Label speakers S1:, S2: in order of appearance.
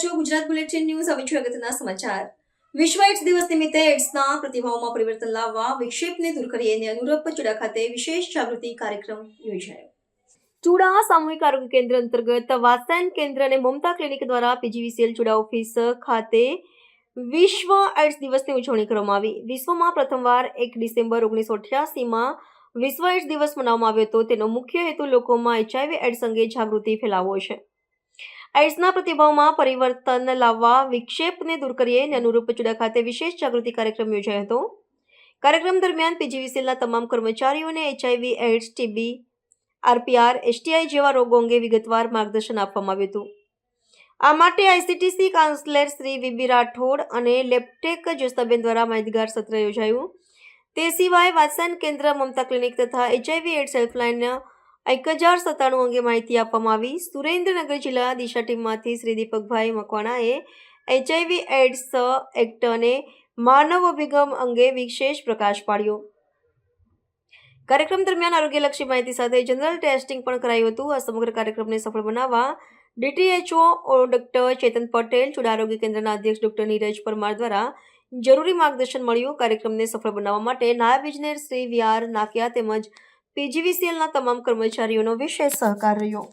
S1: Gujarat bulletin news હવે છે અગત્યના સમાચાર. વિશ્વ એડ્સ દિવસ નિમિત્તે એડ્સના પ્રતિભાવમાં પરિવર્તન લાવવા વિક્ષેપને દૂર કરી અને અનુરૂપ ચુડા ખાતે વિશેષ જાગૃતિ કાર્યક્રમ યોજાયો. ચુડા સામૂહિક આરોગ્ય કેન્દ્ર અંતર્ગત વાસન કેન્દ્ર અને મમતા ક્લિનિક દ્વારા પીજીવીસીએલ ચુડા ઓફિસ ખાતે વિશ્વ એડ્સ દિવસની ઉજવણી કરવામાં આવી. વિશ્વમાં પ્રથમવાર એક ડિસેમ્બર ઓગણીસો અઠ્યાસીમાં વિશ્વ એડ્સ દિવસ મનાવવામાં આવ્યો હતો. તેનો મુખ્ય હેતુ લોકોમાં એચઆઈવી એડ્સ અંગે જાગૃતિ ફેલાવવો છે. એડ્સના પ્રતિભાવમાં પરિવર્તન લાવવા વિક્ષેપને દૂર કરીએ અને અનુરૂપ ચુડા ખાતે વિશેષ જાગૃતિ કાર્યક્રમ યોજાયો હતો. કાર્યક્રમ દરમિયાન પીજીવીસીલના તમામ કર્મચારીઓને HIV AIDS TB, RPR, STI જેવા રોગો અંગે વિગતવાર માર્ગદર્શન આપવામાં આવ્યું હતું. આ માટે ICTC counsellor Shri V B Rathod અને લેપ્ટેક જ્યોત્સનાબેન દ્વારા માહિતગાર સત્ર યોજાયું. તે સિવાય વાત્સન કેન્દ્ર, મમતા ક્લિનિક તથા એચઆઈવી એડ્સ હેલ્પલાઇન એક હજાર સત્તાણું અંગે માહિતી આપવામાં આવી. સુરેન્દ્રનગર જિલ્લા દિશા ટીમમાંથી શ્રી દીપકભાઈ મકવાણાએ એચઆઈવી એડ્સ એક્ટ માનવ અભિગમ અંગે વિશેષ પ્રકાશ પાડ્યો. કાર્યક્રમ દરમિયાન આરોગ્યલક્ષી માહિતી સાથે જનરલ ટેસ્ટિંગ પણ કરાયું હતું. આ સમગ્ર કાર્યક્રમને સફળ બનાવવા ડીટીએચઓ ડોક્ટર ચેતન પટેલ ચુડા આરોગ્ય કેન્દ્રના અધ્યક્ષ ડોક્ટર નીરજ પરમાર દ્વારા જરૂરી માર્ગદર્શન મળ્યું. કાર્યક્રમને સફળ બનાવવા માટે નાયબ ઇજનેર શ્રી વી આર નાકિયા તેમજ પીજીવીસીએલના તમામ કર્મચારીઓનો વિશેષ સહકાર રહ્યો.